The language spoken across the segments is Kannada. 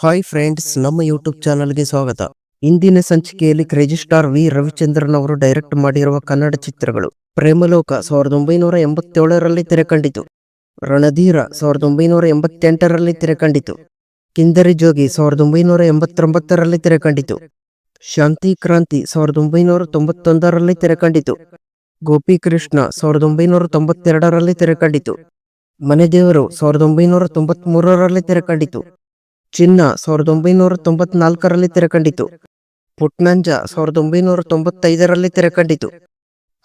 ಹಾಯ್ ಫ್ರೆಂಡ್ಸ್ ನಮ್ಮ ಯೂಟ್ಯೂಬ್ ಚಾನಲ್ಗೆ ಸ್ವಾಗತ. ಇಂದಿನ ಸಂಚಿಕೆಯಲ್ಲಿ ಕ್ರೇಜಿ ಸ್ಟಾರ್ ವಿ ರವಿಚಂದ್ರನ್ ಅವರು ಡೈರೆಕ್ಟ್ ಮಾಡಿರುವ ಕನ್ನಡ ಚಿತ್ರಗಳು. ಪ್ರೇಮಲೋಕ ಸಾವಿರದ ಒಂಬೈನೂರ ಎಂಬತ್ತೇಳರಲ್ಲಿ ತೆರೆಕಂಡಿತು. ರಣಧೀರ ಸಾವಿರದ ಒಂಬೈನೂರ ಎಂಬತ್ತೆಂಟರಲ್ಲಿ ತೆರೆಕಂಡಿತು. ಕಿಂದರಿ ಜೋಗಿ ಸಾವಿರದ ಒಂಬೈನೂರ ಎಂಬತ್ತೊಂಬತ್ತರಲ್ಲಿ ತೆರೆಕಂಡಿತು. ಶಾಂತಿ ಕ್ರಾಂತಿ ಸಾವಿರದ ಒಂಬೈನೂರ ತೊಂಬತ್ತೊಂದರಲ್ಲಿ ತೆರೆಕಂಡಿತು. ಗೋಪಿಕೃಷ್ಣ ಸಾವಿರದ ಒಂಬೈನೂರ ತೊಂಬತ್ತೆರಡರಲ್ಲಿ ತೆರೆಕಂಡಿತು. ಮನೆದೇವರು ಸಾವಿರದ ಒಂಬೈನೂರ ತೊಂಬತ್ಮೂರರಲ್ಲಿ ತೆರೆಕಂಡಿತು. ಚಿನ್ನ ಸಾವಿರದ ಒಂಬೈನೂರ ತೊಂಬತ್ನಾಲ್ಕರಲ್ಲಿ ತೆರೆಕಂಡಿತು. ಪುಟ್ನಂಜ ಸಾವಿರದ ಒಂಬೈನೂರ ತೊಂಬತ್ತೈದರಲ್ಲಿ ತೆರೆಕಂಡಿತು.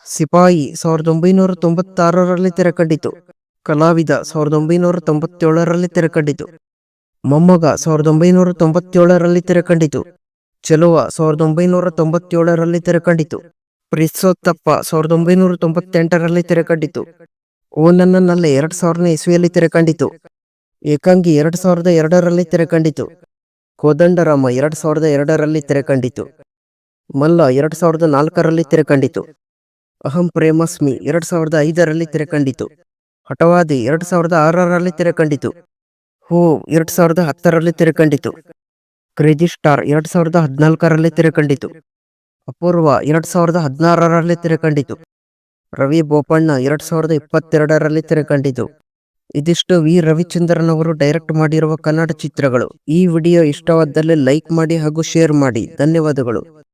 ಸಿಪಾಯಿ ಸಾವಿರದ ಒಂಬೈನೂರ ತೊಂಬತ್ತಾರರಲ್ಲಿ ತೆರೆಕಂಡಿತು. ಕಲಾವಿದ ಸಾವಿರದ ಒಂಬೈನೂರ ತೊಂಬತ್ತೇಳರಲ್ಲಿ ತೆರೆಕಂಡಿತು. ಮೊಮ್ಮಗ ಸಾವಿರದ ಒಂಬೈನೂರ ತೊಂಬತ್ತೇಳರಲ್ಲಿ ತೆರೆಕಂಡಿತು. ಚೆಲುವ ಸಾವಿರದ ಒಂಬೈನೂರ ತೊಂಬತ್ತೇಳರಲ್ಲಿ ತೆರೆಕಂಡಿತು. ಪ್ರಿಸೋತ್ತಪ್ಪ ಸಾವಿರದ ಒಂಬೈನೂರ ತೊಂಬತ್ತೆಂಟರಲ್ಲಿ ತೆರೆಕಂಡಿತು. ಓ ನನ್ನಲ್ಲಿ ಎರಡ್ ಸಾವಿರನೇ ಇಸ್ವಿಯಲ್ಲಿ ತೆರೆಕಂಡಿತು. ಏಕಾಂಗಿ ಎರಡು ಸಾವಿರದ ಎರಡರಲ್ಲಿ ತೆರೆಕಂಡಿತು. ಕೋದಂಡರಾಮ ಎರಡು ಸಾವಿರದ ಎರಡರಲ್ಲಿ ತೆರೆಕಂಡಿತು. ಮಲ್ಲ ಎರಡು ಸಾವಿರದ ನಾಲ್ಕರಲ್ಲಿ ತೆರೆಕಂಡಿತು. ಅಹಂ ಪ್ರೇಮಸ್ಮಿ ಎರಡು ಸಾವಿರದ ಐದರಲ್ಲಿ ತೆರೆಕಂಡಿತು. ಹಠವಾದಿ ಎರಡು ಸಾವಿರದ ಆರರಲ್ಲಿ ತೆರೆಕಂಡಿತು. ಹೂ ಎರಡು ಸಾವಿರದ ಹತ್ತರಲ್ಲಿ ತೆರೆಕಂಡಿತು. ಕ್ರೇಜಿ ಸ್ಟಾರ್ ಎರಡು ಸಾವಿರದ ಹದಿನಾಲ್ಕರಲ್ಲಿ ತೆರೆಕಂಡಿತು. ಅಪೂರ್ವ ಎರಡು ಸಾವಿರದ ಹದಿನಾರರಲ್ಲಿ ತೆರೆಕಂಡಿತು. ರವಿ ಬೋಪಣ್ಣ ಎರಡು ಸಾವಿರದ ಇಪ್ಪತ್ತೆರಡರಲ್ಲಿ ತೆರೆಕಂಡಿತು. ಇದಿಷ್ಟು ವಿ. ರವಿಚಂದ್ರನ್ ಅವರು ಡೈರೆಕ್ಟ್ ಮಾಡಿರುವ ಕನ್ನಡ ಚಿತ್ರಗಳು. ಈ ವಿಡಿಯೋ ಇಷ್ಟವಾದಲ್ಲಿ ಲೈಕ್ ಮಾಡಿ ಹಾಗೂ ಶೇರ್ ಮಾಡಿ. ಧನ್ಯವಾದಗಳು.